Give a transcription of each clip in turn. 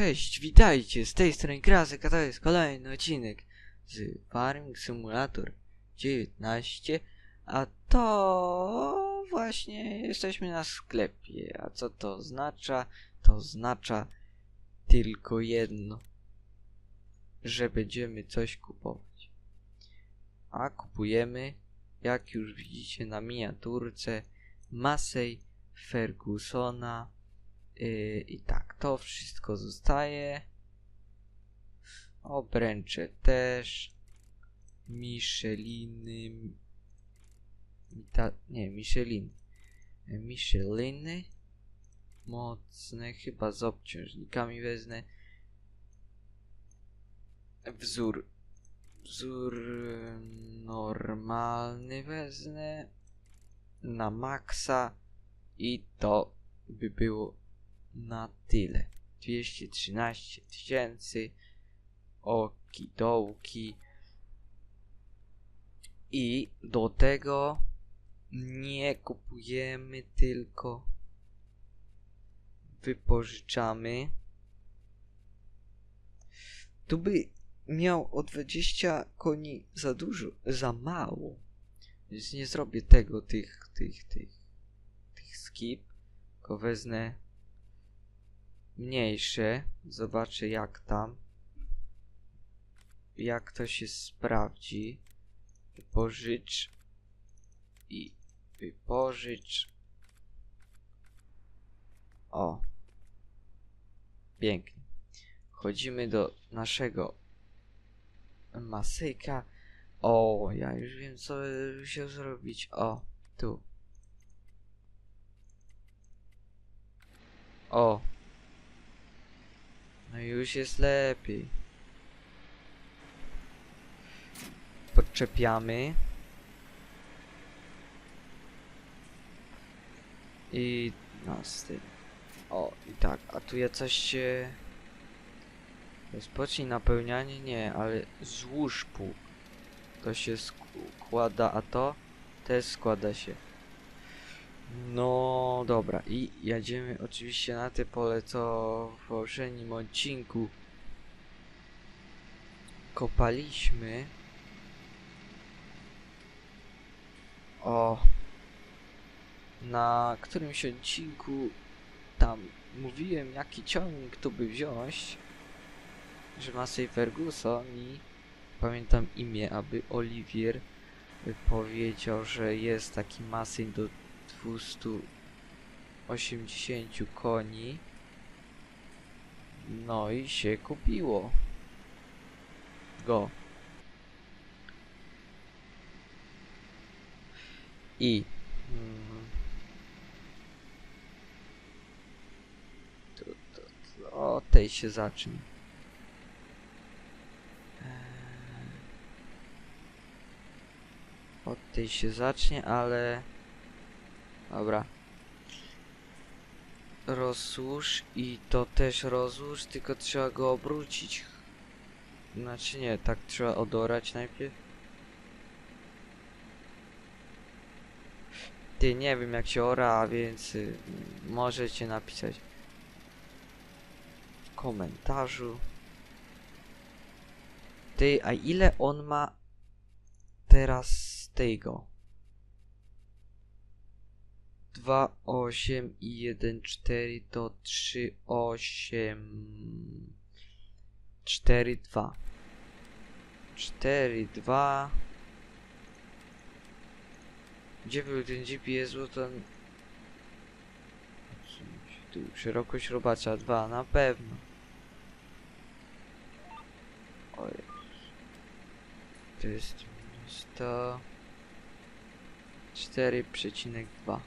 cześć, witajcie, z tej strony Krasek, a to jest kolejny odcinek z Farming Simulator 19, a to właśnie jesteśmy na sklepie, a co to oznacza? To oznacza tylko jedno, że będziemy coś kupować. A kupujemy, jak już widzicie na miniaturce, Massey Fergusona, I tak, to wszystko zostaje. Obręcze też. Micheliny. Mita, nie, Michelin. Micheliny. Mocne, chyba z obciążnikami wezmę. Wzór. Wzór normalny wezmę. Na maksa. I to by było na tyle. 213 tysięcy. Okidołki i do tego nie kupujemy tylko wypożyczamy. Tu by miał o 20 koni za dużo, za mało. Więc nie zrobię tego, tych, tych, tych tych skip. Tylko wezmę mniejsze. Zobaczę jak tam. Jak to się sprawdzi. Wypożycz. I wypożycz. O. Pięknie. Chodzimy do naszego masyka. O, ja już wiem co się zrobić. O, tu. O, no już jest lepiej. Podczepiamy. I no z tym. O, i tak, a tu ja coś się... Rozpocznij napełnianie? Nie, ale złóż pół. To się składa, a to też składa się. No dobra, i jedziemy oczywiście na te pole, co w poprzednim odcinku kopaliśmy. O, na którymś odcinku tam mówiłem, jaki ciągnik tu by wziąć, że ma sobie Ferguson i pamiętam imię, aby Olivier powiedział, że jest taki masyn do 280 koni. No i się kupiło. Go. I to, o tej się zacznie. Eee, od tej się zacznie, ale Dobra. Rozłóż i to też rozłóż, tylko trzeba go obrócić. Znaczy nie, tak trzeba odorać najpierw. Ty, nie wiem jak się ora, więc y, możecie napisać w komentarzu. Ty, a ile on ma teraz tego? 2, 8 i 1, 4 to 3, 8, 4, 2. 4, 2. Gdzie był ten GPS? Bo ten... Tu, szerokość robacza 2, na pewno. Oj. To jest 100... 4,2.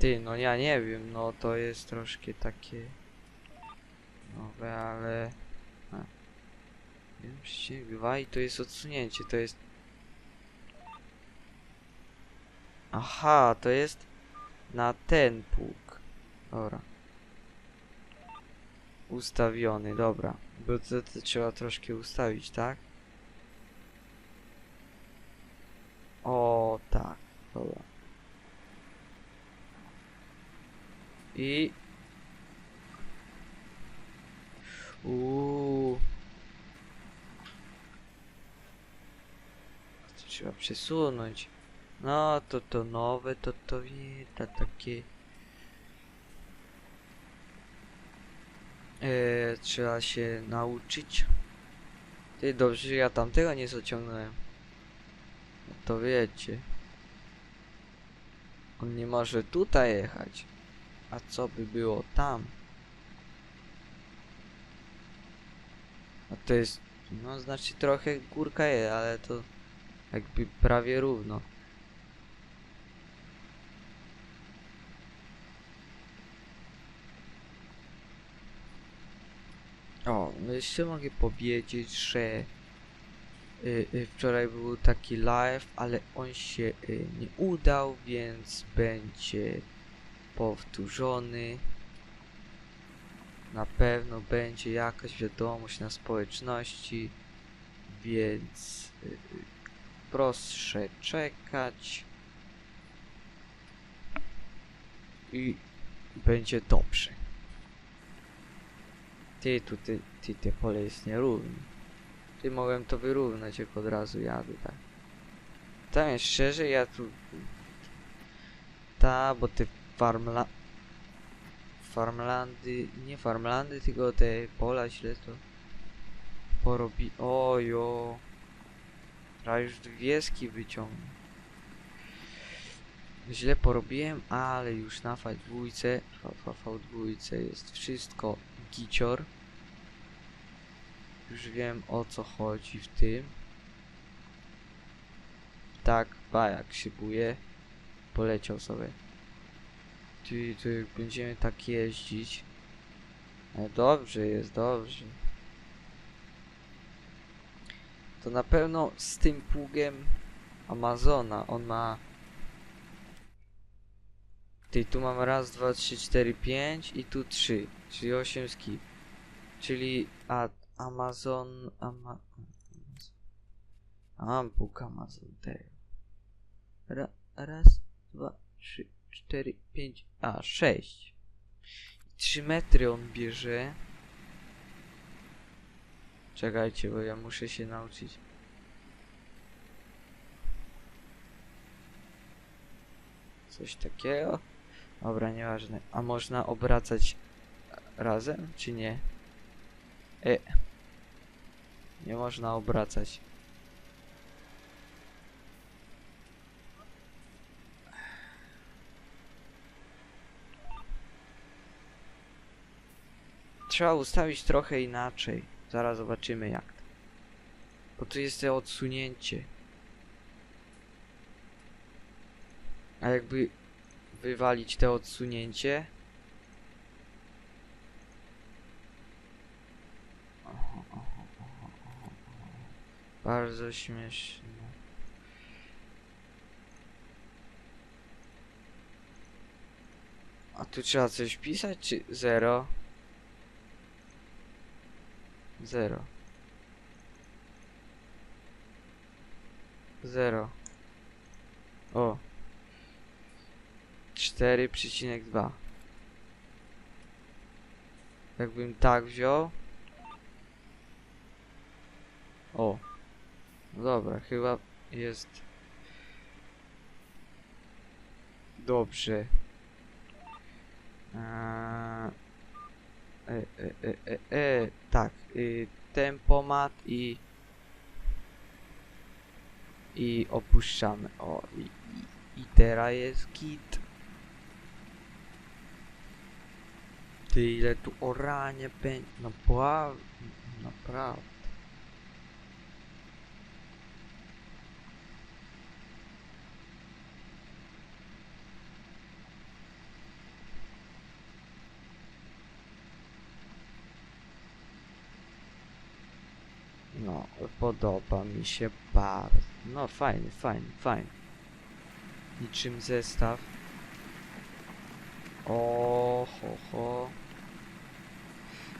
Ty, no ja nie wiem, no to jest troszkę takie nowe, ale... A. Wiem, przecinek 2 i to jest odsunięcie, to jest... Aha, to jest na ten pług. Dobra. Ustawiony, dobra. Bo to, to trzeba troszkę ustawić, tak? I... Uuu. To trzeba przesunąć. No, to to nowe, to to wie, to takie... Eee, trzeba się nauczyć. Ty, dobrze, ja tamtego nie zaciągnąłem. No to wiecie. On nie może tutaj jechać. A co by było tam? A to jest... No, znaczy trochę górka jest, ale to... Jakby prawie równo. O, no jeszcze mogę powiedzieć, że y, y, wczoraj był taki live, ale on się y, nie udał, więc będzie powtórzony. Na pewno będzie jakaś wiadomość na społeczności, więc y, proszę czekać. I będzie dobrze. Ty, tu, ty, ty, te pole jest nierówne. Ty, mogłem to wyrównać, jak od razu jadę, tak. Tam jest szczerze, ja tu... Ta, bo te farmla... Farmlandy... Nie farmlandy, tylko te pola źle to... Porobi... Ojo... A już wieski wyciągnę. Źle porobiłem, ale już na V2, V2 jest wszystko gicior. Już wiem o co chodzi w tym. Tak, bajak szybuje. Poleciał sobie. Ty, będziemy tak jeździć. No dobrze jest, dobrze. To na pewno z tym pługiem Amazona, on ma... Ty, tu mam raz, dwa, trzy, cztery, pięć i tu trzy, czyli osiem skip. Czyli a, Amazon... Ama, Mam pług Amazon tego. Ra, raz, dwa, trzy, cztery, pięć, a, sześć. Trzy metry on bierze. Czekajcie, bo ja muszę się nauczyć. Coś takiego? Dobra, nieważne. A można obracać razem, czy nie? E. Nie można obracać. Trzeba ustawić trochę inaczej. Zaraz zobaczymy jak. to. Bo tu jest to odsunięcie. A jakby wywalić te odsunięcie. Bardzo śmieszne. A tu trzeba coś pisać, czy zero? Zero. Zero. O. 4,2 Jakbym tak wziął O no Dobra, chyba jest Dobrze Eee, e, e, e, e, e, tak, y, tempomat i i opuszczamy. O, i, i, teraz jest git. Ty ile tu oranie będzie. No. Naprawdę. No, podoba mi się bardzo. No, fajny, fajny, fajny. Niczym zestaw. O, ho, ho.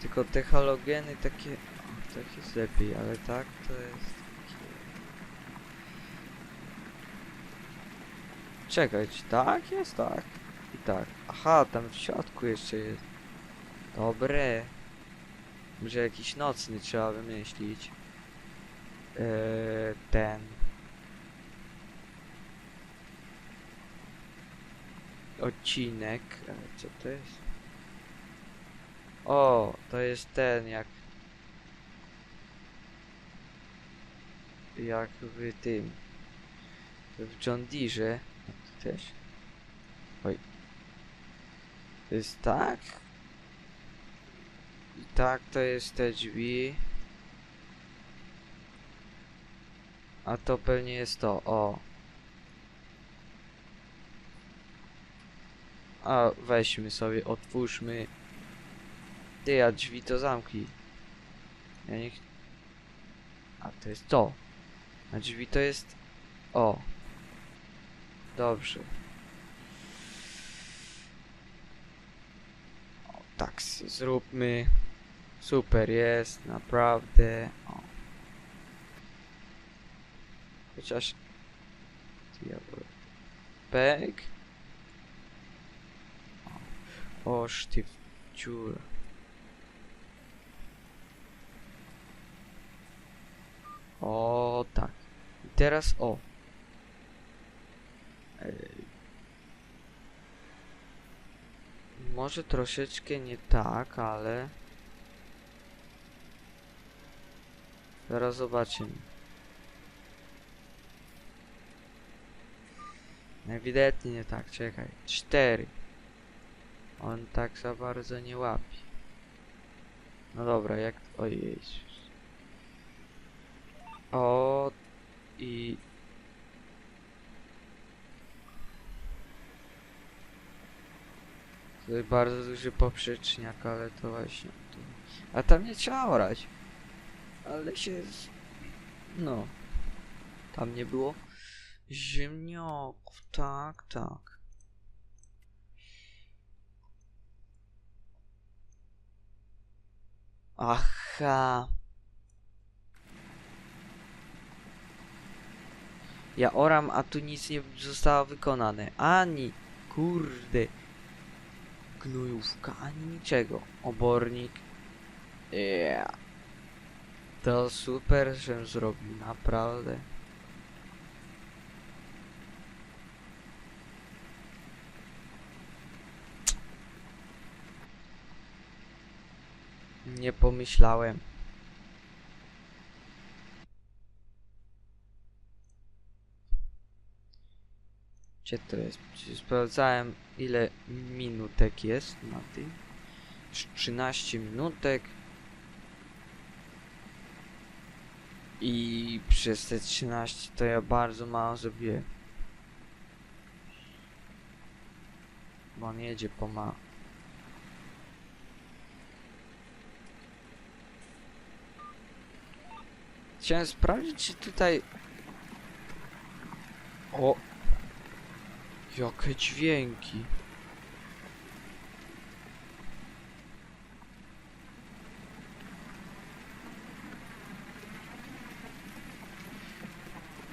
Tylko te halogeny takie... o, Tak jest lepiej, ale tak to jest. Czekać, tak jest, tak. I tak. Aha, tam w środku jeszcze jest. Dobre. Może jakiś nocny trzeba wymyślić. Eee, ten. Odcinek. Ale co to jest? O, to jest ten jak. Jak w tym. W John Deere. Też. Oj. To jest tak. I tak to jest te drzwi. A to pewnie jest to, o. A weźmy sobie, otwórzmy. Ty, a drzwi to zamknij. Ja nie A to jest to. A drzwi to jest... O. Dobrze. O, tak zróbmy. Super jest, naprawdę. O. Chociaż... Peg. O, sztyw dziura. O, tak. I teraz o. Może troszeczkę nie tak, ale... Zaraz zobaczymy. Ewidentnie nie tak, czekaj. Cztery. On tak za bardzo nie łapi. No dobra, jak... Ojej. O i... Jest bardzo duży poprzeczniak, ale to właśnie... To... A tam nie trzeba orać. Ale się... No. Tam nie było ziemniaków, tak, tak. Aha. Ja oram, a tu nic nie zostało wykonane. Ani, kurde, gnojówka, ani niczego. Obornik. Yeah. To super, że zrobił, naprawdę. Nie pomyślałem. Gdzie to jest? Sprawdzałem ile minutek jest na tym. Trz- 13 minutek. I przez te 13 to ja bardzo mało zrobiłem. Bo on jedzie pomału. Chciałem sprawdzić, czy tutaj... O! Jakie dźwięki.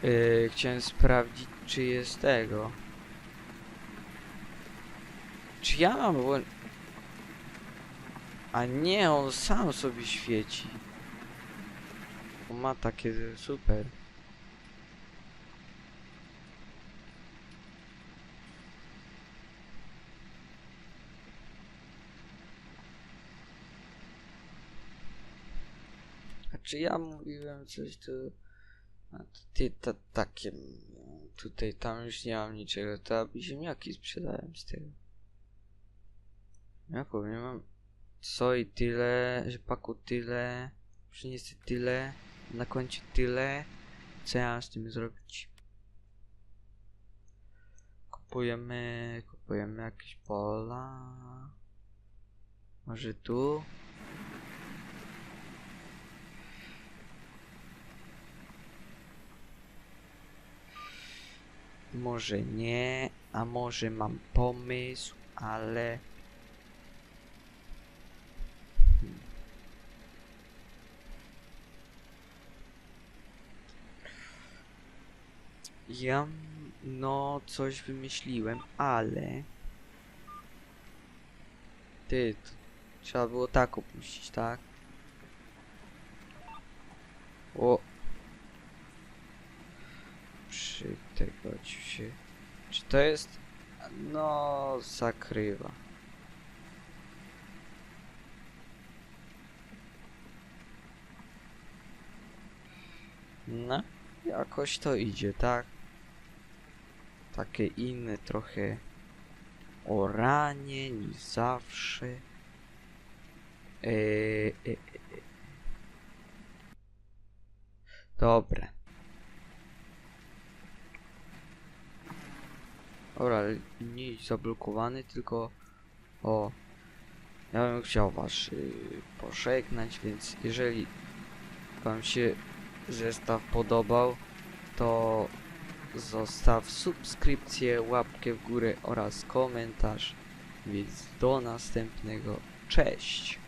Yy, chciałem sprawdzić, czy jest tego. Czy ja mam. A nie, on sam sobie świeci. Ma takie super. A czy ja mówiłem coś tu? A ty ta, takie. Tutaj tam już nie mam niczego. To aby ziemniaki sprzedałem z tego. Ja powiem, mam co i tyle, rzepaku tyle, przyniosę tyle, na koncie tyle. Co ja mam z tym zrobić? Kupujemy, kupujemy jakieś pola. Może tu? Może nie, a może mam pomysł, ale... Ja, no, coś wymyśliłem, ale... Ty, trzeba było tak opuścić, tak? O! Przy tego się... Czy to jest... No, zakrywa. No, jakoś to idzie, tak? Takie inne trochę oranie niż zawsze. E, e, e. Dobre. Dobra, ale nie zablokowany, tylko o. Ja bym chciał was y, pożegnać, więc jeżeli wam się zestaw podobał, to zostaw subskrypcję, łapkę w górę oraz komentarz. Więc do następnego. Cześć!